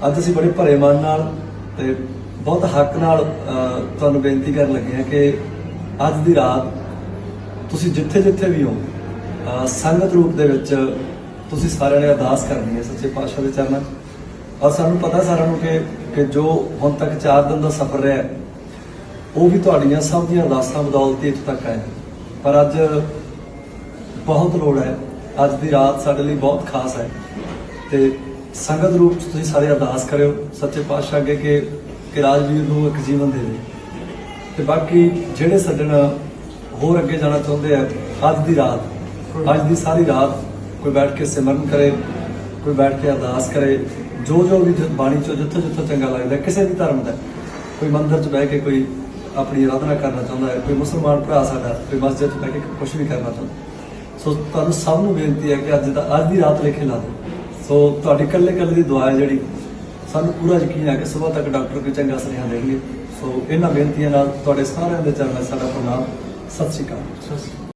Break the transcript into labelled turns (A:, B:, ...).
A: ਅੱਜ ਅਸੀਂ ਬੜੇ ਭਰੇ ਮਨ ਨਾਲ ਤੇ ਬਹੁਤ ਹੱਕ ਨਾਲ ਤੁਹਾਨੂੰ ਬੇਨਤੀ ਕਰਨ ਲੱਗੇ ਹਾਂ ਕਿ ਅੱਜ ਦੀ ਰਾਤ ਤੁਸੀਂ ਜਿੱਥੇ ਜਿੱਥੇ ਵੀ ਹੋ ਸੰਗਤ ਰੂਪ ਦੇ ਵਿੱਚ ਤੁਸੀਂ ਸਾਰਿਆਂ ਨੇ ਅਰਦਾਸ ਕਰਨੀ ਹੈ ਸੱਚੇ ਪਾਤਸ਼ਾਹ ਦੇ ਚਰਨਾਂ 'ਚ। ਔਰ ਸਾਨੂੰ ਪਤਾ ਸਾਰਿਆਂ ਨੂੰ ਕਿ ਕਿ ਜੋ ਹੁਣ ਤੱਕ 4 ਦਿਨ ਦਾ ਸਫ਼ਰ ਰਿਹਾ ਉਹ ਵੀ ਤੁਹਾਡੀਆਂ ਸਭ ਦੀਆਂ ਅਰਦਾਸਾਂ ਬਦੌਲਤ ਹੀ ਇੱਥੇ ਤੱਕ ਆਏ ਪਰ ਅੱਜ ਬਹੁਤ ਲੋੜ ਹੈ, ਅੱਜ ਦੀ ਰਾਤ ਸਾਡੇ ਲਈ ਬਹੁਤ ਖਾਸ ਹੈ ਤੇ ਸੰਗਤ ਰੂਪ ਚ ਤੁਸੀਂ ਸਾਰੇ ਅਰਦਾਸ ਕਰਿਓ ਸੱਚੇ ਪਾਤਸ਼ਾਹ ਅੱਗੇ ਕਿ ਕਿ ਰਾਜਵੀਰ ਨੂੰ ਇੱਕ ਜੀਵਨ ਦੇਵੇ ਤੇ ਬਾਕੀ ਜਿਹੜੇ ਸੱਜਣ ਹੋਰ ਅੱਗੇ ਜਾਣਾ ਚਾਹੁੰਦੇ ਆ, ਅੱਜ ਦੀ ਰਾਤ, ਅੱਜ ਦੀ ਸਾਰੀ ਰਾਤ ਕੋਈ ਬੈਠ ਕੇ ਸਿਮਰਨ ਕਰੇ, ਕੋਈ ਬੈਠ ਕੇ ਅਰਦਾਸ ਕਰੇ। ਜੋ ਜੋ ਵੀ ਬਾਣੀ ਚੋਂ, ਜਿੱਥੋਂ ਜਿੱਥੋਂ ਚੰਗਾ ਲੱਗਦਾ, ਕਿਸੇ ਵੀ ਧਰਮ ਦਾ। ਕੋਈ ਮੰਦਿਰ 'ਚ ਬਹਿ ਕੇ ਕੋਈ ਆਪਣੀ ਆਰਾਧਨਾ ਕਰਨਾ ਚਾਹੁੰਦਾ ਹੈ, ਕੋਈ ਮੁਸਲਮਾਨ ਭਰਾ ਸਾਡਾ, ਕੋਈ ਮਸਜਿਦ 'ਚ ਬਹਿ ਕੇ ਕੁਝ ਵੀ ਕਰਨਾ ਚਾਹੁੰਦਾ। ਸੋ ਤੁਹਾਨੂੰ ਸਭ ਨੂੰ ਬੇਨਤੀ ਹੈ ਕਿ ਅੱਜ ਦਾ ਅੱਜ ਦੀ ਰਾਤ ਲਿਖੇ ਲਾ ਦਿਓ। ਸੋ ਤੁਹਾਡੀ ਇਕੱਲੇ ਇਕੱਲੇ ਦੀ ਦੁਆ ਹੈ ਜਿਹੜੀ ਸਾਨੂੰ ਪੂਰਾ ਯਕੀਨ ਹੈ ਕਿ ਸਵੇਰ ਤੱਕ ਡਾਕਟਰ ਕੋਈ ਚੰਗਾ ਸੁਨੇਹਾ ਦੇਣਗੇ। ਸੋ ਇਹਨਾਂ ਬੇਨਤੀਆਂ ਨਾਲ ਤੁਹਾਡੇ ਸਾਰਿਆਂ ਦੇ ਚਰਨਾਂ ਸਾਡਾ ਪ੍ਰਣਾਮ। ਸਤਿ ਸ਼੍ਰੀ ਅਕਾਲ।